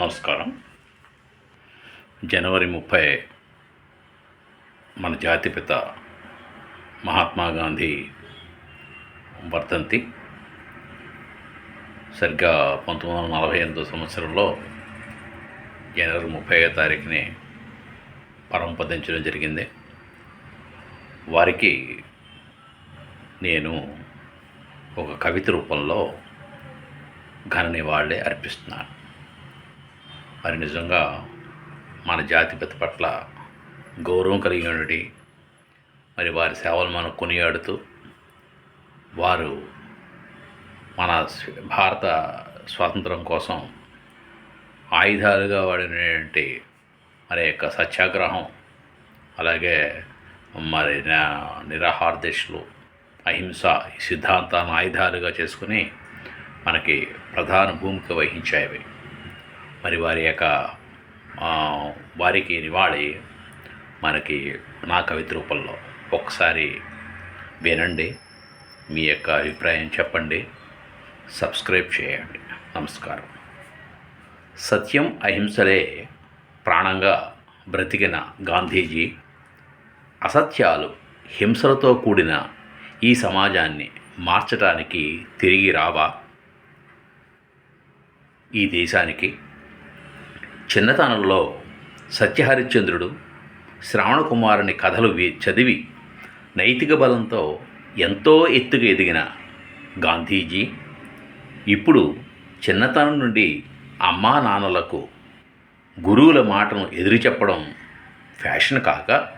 నమస్కారం. జనవరి ముప్పై మన జాతిపిత మహాత్మా గాంధీ వర్ధంతి. సరిగ్గా పంతొమ్మిది వందల నలభై ఎనిమిదో సంవత్సరంలో జనవరి ముప్పై తారీఖుని పరంపదించడం జరిగింది. వారికి నేను ఒక కవిత రూపంలో ఘన నివాళి అర్పిస్తున్నాను. మరి నిజంగా మన జాతిపతి పట్ల గౌరవం కలిగినటువంటి మరి వారి సేవలు మనం కొనియాడుతూ వారు మన భారత స్వాతంత్రం కోసం ఆయుధాలుగా వాడినటువంటి మరి యొక్క సత్యాగ్రహం అలాగే మరి నా- నిరాహార దీక్షలు అహింస సిద్ధాంతాన్ని సిద్ధాంతాలను ఆయుధాలుగా చేసుకుని మనకి ప్రధాన భూమిక వహించాయి మరి వారి యొక్క వారికి నివాళి మనకి నా కవిత రూపంలో. ఒకసారి వినండి మీ యొక్క అభిప్రాయం చెప్పండి సబ్స్క్రైబ్ చేయండి. నమస్కారం. సత్యం అహింసలే ప్రాణంగా బ్రతికిన గాంధీజీ అసత్యాలు హింసలతో కూడిన ఈ సమాజాన్ని మార్చడానికి తిరిగి రావా? ఈ దేశానికి చిన్నతనంలో సత్యహరిశ్చంద్రుడు శ్రావణకుమారుని కథలు చదివి నైతిక బలంతో ఎంతో ఎత్తుకు ఎదిగిన గాంధీజీ ఇప్పుడు చిన్నతనం నుండి అమ్మా నాన్నలకు గురువుల మాటను ఎదురు చెప్పడం ఫ్యాషన్ కాక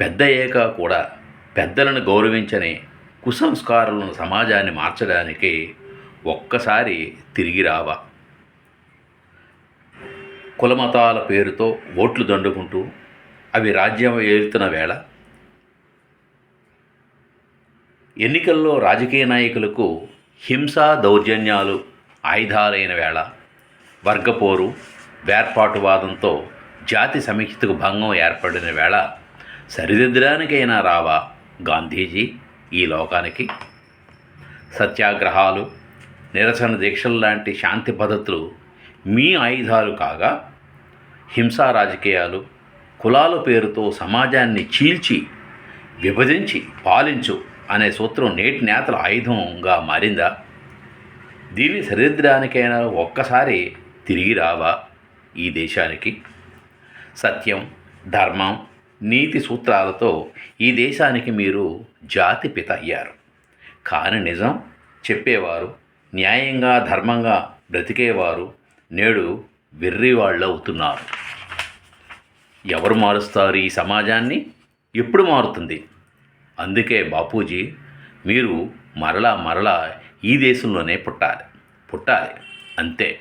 పెద్ద అయ్యాక కూడా పెద్దలను గౌరవించని కుసంస్కారాలను సమాజాన్ని మార్చడానికి ఒక్కసారి తిరిగి రావా. కులమతాల పేరుతో ఓట్లు దండుకుంటూ అవి రాజ్యం ఏలుతున్న వేళ ఎన్నికల్లో రాజకీయ నాయకులకు హింసా దౌర్జన్యాలు ఆయుధాలైన వేళ వర్గపోరు వేర్పాటువాదంతో జాతి సమీక్షతకు భంగం ఏర్పడిన వేళ సరిదిద్దడానికైనా రావా గాంధీజీ ఈ లోకానికి? సత్యాగ్రహాలు నిరసన దీక్షలు లాంటి శాంతి పద్ధతులు మీ ఆయుధాలు కాగా హింసా రాజకీయాలు కులాల పేరుతో సమాజాన్ని చీల్చి విభజించి పాలించు అనే సూత్రం నేటి నేతల ఆయుధంగా మారిందా? దీని సరిద్రానికైనా ఒక్కసారి తిరిగి రావా ఈ దేశానికి? సత్యం ధర్మం నీతి సూత్రాలతో ఈ దేశానికి మీరు జాతి పిత అయ్యారు. కాని నిజం చెప్పేవారు న్యాయంగా ధర్మంగా బ్రతికేవారు నేడు వెర్రివాళ్ళు అవుతున్నారు ఎవరు మారుస్తారు ఈ సమాజాన్ని? ఎప్పుడు మారుతుంది? అందుకే బాపూజీ మీరు మరలా మరలా ఈ దేశంలోనే పుట్టాలి. పుట్టాలి. అంతే.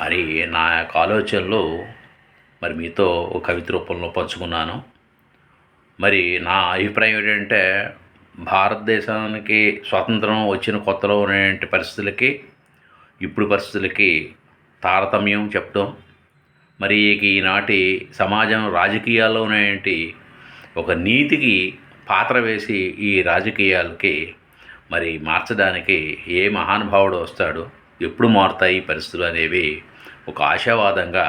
మరి నా యొక్క ఆలోచనలో మరి మీతో ఒక కవిత రూపంలో పంచుకున్నాను. మరి నా అభిప్రాయం ఏంటంటే భారతదేశానికి స్వాతంత్రం వచ్చిన కొత్తలో ఉన్నటువంటి పరిస్థితులకి ఇప్పుడు పరిస్థితులకి తారతమ్యం చెప్పడం మరి ఈనాటి సమాజం రాజకీయాల్లో ఉన్నటువంటి ఒక నీతికి పాత్ర వేసి ఈ రాజకీయాలకి మరి మార్చడానికి ఏ మహానుభావుడు వస్తాడు? ఎప్పుడు మారుతాయి ఈ పరిస్థితులు అనేవి ఒక ఆశావాదంగా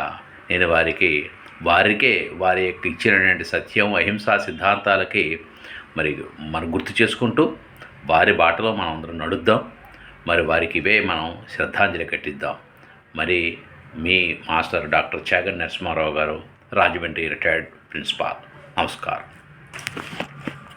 నేను వారికి వారికే వారి యొక్క ఇచ్చినటువంటి సత్యం అహింసా సిద్ధాంతాలకి మరి మనం గుర్తు చేసుకుంటూ వారి బాటలో మనం అందరం నడుద్దాం. మరి వారికి ఇవే మనం శ్రద్ధాంజలి కట్టిద్దాం మరి మీ master doctor Chagan Narasimharao garu Rajahmundry retired principal. నమస్కారం.